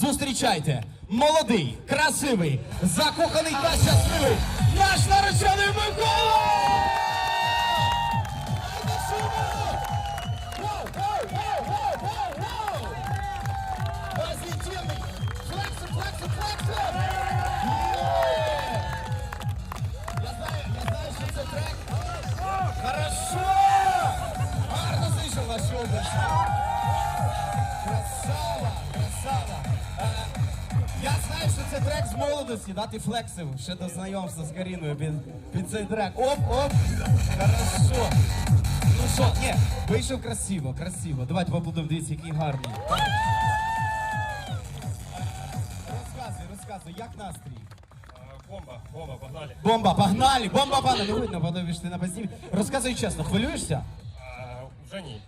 Зустрічайте, молодий, красивий, закоханий та щасливий наш наречений Микола! Воу, воу, воу, воу, воу, воу! Я знаю, що це трек з молодості, да, ти флексив ще до знайомства з Каріною під, під цей трек. Оп, оп. Хорошо. Ну що, ні, вийшов красиво, красиво. Давайте поаплодуємо, дивіться, який гарний. Розказуй, розказуй, як настрій? Бомба, бомба, погнали. Бомба, погнали! Бомба, погнали! Не видно, подивиш ти на басів. Розказуй чесно, хвилюєшся? А, вже ні.